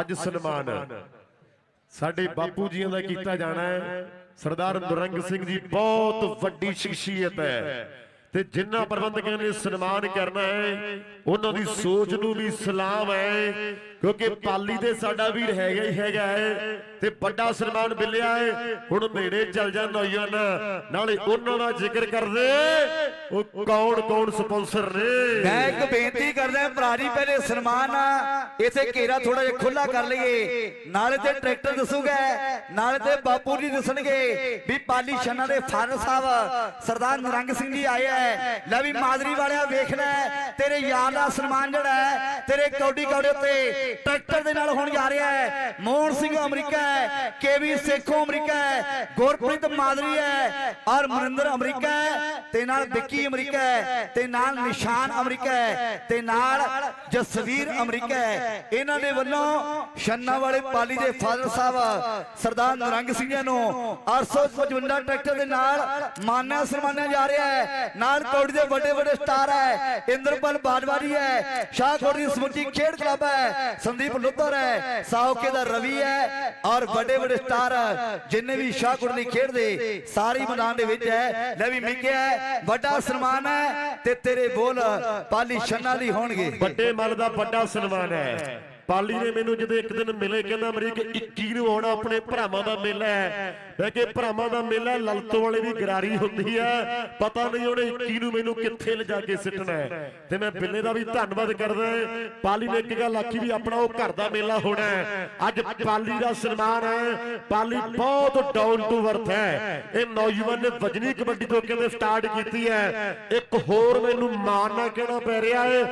ਅੱਜ ਸਨਮਾਨ। ਸਾਡੇ ਬਾਪੂ ਜੀਆਂ ਦਾ ਕੀਤਾ ਜਾਣਾ ਹੈ। ਸਰਦਾਰ ਨਰੰਗ ਸਿੰਘ ਜੀ ਬਹੁਤ ਵੱਡੀ ਸ਼ਖਸੀਅਤ ਹੈ। ਤੇ ਜਿਨ੍ਹਾਂ ਪ੍ਰਬੰਧਕਾਂ ਨੇ ਸਨਮਾਨ ਕਰਨਾ ਹੈ ਉਹਨਾਂ ਦੀ ਸੋਚ ਨੂੰ ਵੀ ਸਲਾਮ ਹੈ ਕਿਉਂਕਿ ਪਾਲੀ ਤੇ ਸਾਡਾ ਵੀਰ ਹੈਗਾ ਹੀ ਹੈਗਾ ਹੈ ਤੇ ਵੱਡਾ ਸਨਮਾਨ ਮਿਲਿਆ ਹੈ। ਹੁਣ ਨੇੜੇ ਚੱਲ ਜਾ ਨੌਜਵਾਨ ਨਾਲੇ ਉਹਨਾਂ ਦਾ ਜ਼ਿਕਰ ਕਰਦੇ। ਉਹ ਕੌਣ ਕੌਣ ਸਪਾਂਸਰ ਨੇ? ਮੈਂ ਇੱਕ ਬੇਨਤੀ ਕਰਦਾ ਭਰਾ ਜੀ ਪਹਿਲੇ ਸਨਮਾਨ ਆ। ਇਥੇ ਘੇਰਾ ਥੋੜਾ ਜਿਹਾ ਖੁੱਲਾ ਕਰ ਲਈਏ। ਨਾਲੇ ਤੇ ਟਰੈਕਟਰ ਦੱਸੂਗਾ। ਨਾਲੇ ਤੇ ਬਾਪੂ ਜੀ ਦੱਸਣਗੇ। ਵੀ ਪਾਲੀ ਛੰਨਾ ਦੇ ਫਾਦਰ ਸਾਹਿਬ ਸਰਦਾਰ ਨਰੰਗ ਸਿੰਘ ਜੀ ਆਏ ਐ। ਲੈ ਵੀ ਮਾਦਰੀ ਵਾਲਿਆ ਵੇਖਣਾ ਤੇਰੇ ਯਾਰ ਦਾ ਸਨਮਾਨ ਜਿਹੜਾ ਹੈ ਤੇਰੇ ਕੌਡੀ ਕੌੜੇ ਉੱਤੇ ਟਰੈਕਟਰ ਦੇ ਨਾਲ ਹੋਣ ਜਾ ਰਿਹਾ ਹੈ ਮੋਹਨ ਸਿੰਘ ਅਮਰੀਕਾ ਹੈ ਕੇਵੀ ਸੇਖੋ ਅਮਰੀਕਾ ਹੈ ਗੁਰਪ੍ਰੀਤ ਮਾਦਰੀ ਹੈ ਔਰ ਮਨਿੰਦਰ ਅਮਰੀਕਾ ਹੈ ਤੇ ਨਾਲ ਵਿੱਕੀ ਅਮਰੀਕਾ ਹੈ ਤੇ ਨਾਲ ਨਿਸ਼ਾਨ ਅਮਰੀਕਾ ਹੈ ਤੇ ਨਾਲ ਜਸਵੀਰ ਅਮਰੀਕਾ ਹੈ ਇਹਨਾਂ ਦੇ ਵੱਲੋਂ ਛੰਨਾ ਵਾਲੇ ਪਾਲੀ ਦੇ ਫਾਦਰ ਸਾਹਿਬ ਸਰਦਾਰ ਨਰੰਗ ਸਿੰਘ ਜੀ ਨੂੰ 855 ਟਰੈਕਟਰ ਦੇ ਨਾਲ ਮਾਨਿਆ ਸਨਮਾਨਿਆ ਜਾ ਰਿਹਾ ਹੈ। ਨਾਲ ਕੌੜੀ ਦੇ ਵੱਡੇ ਵੱਡੇ ਸਟਾਰ ਹੈ। ਇੰਦਰਪਾਲ ਬਾਜਵਾਰੀ ਹੈ। ਸ਼ਾਹਕੋਟ ਦੀ ਸਮੁੱਚੀ ਖੇਡ ਕਲੱਬ ਹੈ। ਸੰਦੀਪ ਲੁੱਧਰ ਹੈ। ਸਾਹੋਕੇ ਦਾ ਰਵੀ ਹੈ। ਔਰ ਵੱਡੇ ਵੱਡੇ ਸਟਾਰ ਜਿੰਨੇ ਵੀ ਸ਼ਾਹਕੋਟ ਲਈ ਖੇਡਦੇ ਸਾਰੇ ਮੈਦਾਨ ਦੇ ਵਿੱਚ ਹੈ। ਲੈ ਵੀ ਮਿਕਿਆ ਵੱਡਾ ਸਨਮਾਨ ਹੈ। ਤੇ ਤੇਰੇ ਬੋਲ ਪਾਲੀ ਛੰਨਾ ਲਈ ਹੋਣਗੇ। ਵੱਡੇ ਮਨ ਦਾ ਵੱਡਾ ਸਨਮਾਨ ਹੈ। ਪਾਲੀ ਨੇ ਮੈਨੂੰ ਜਦੋਂ ਇੱਕ ਦਿਨ ਮਿਲੇ, ਕਹਿੰਦਾ ਅਮਰੀਕ 21 ਨੂੰ ਆਉਣਾ ਆਪਣੇ ਭਰਾਵਾਂ ਦਾ ਮੇਲਾ ਹੈ। ਮੈਂ ਕਿ ਭਰਾਵਾਂ ਦਾ ਮੇਲਾ ਲਲਤੋਂ ਵਾਲੇ ਦੀ ਗਰਾਰੀ ਹੁੰਦੀ ਹੈ। ਪਤਾ ਨਹੀਂ ਉਹਨੇ 21 ਨੂੰ ਮੈਨੂੰ ਕਿੱਥੇ ਲਿਜਾ ਕੇ ਸਿੱਟਣਾ ਹੈ। ਤੇ ਮੈਂ ਬਿੱਲੇ ਦਾ ਵੀ ਧੰਨਵਾਦ ਕਰਦਾ ਪਾਲੀ ਨੇ ਇੱਕ ਗੱਲ ਆਖੀ ਵੀ ਆਪਣਾ ਉਹ ਘਰ ਦਾ ਮੇਲਾ ਹੋਣਾ ਅੱਜ ਪਾਲੀ ਦਾ ਸਨਮਾਨ ਹੈ। ਪਾਲੀ ਬਹੁਤ ਡਾਊਨ ਟੂ ਵਰਥ ਹੈ। ਇਹ ਨੌਜਵਾਨ ਨੇ ਵਜਨੀ ਕਬੱਡੀ ਤੋਂ ਕਹਿੰਦੇ ਸਟਾਰਟ ਕੀਤੀ ਹੈ। ਇੱਕ ਹੋਰ ਮੈਨੂੰ ਮਾਣ ਨਾਲ ਕਹਿਣਾ ਪੈ ਰਿਹਾ ਹੈ।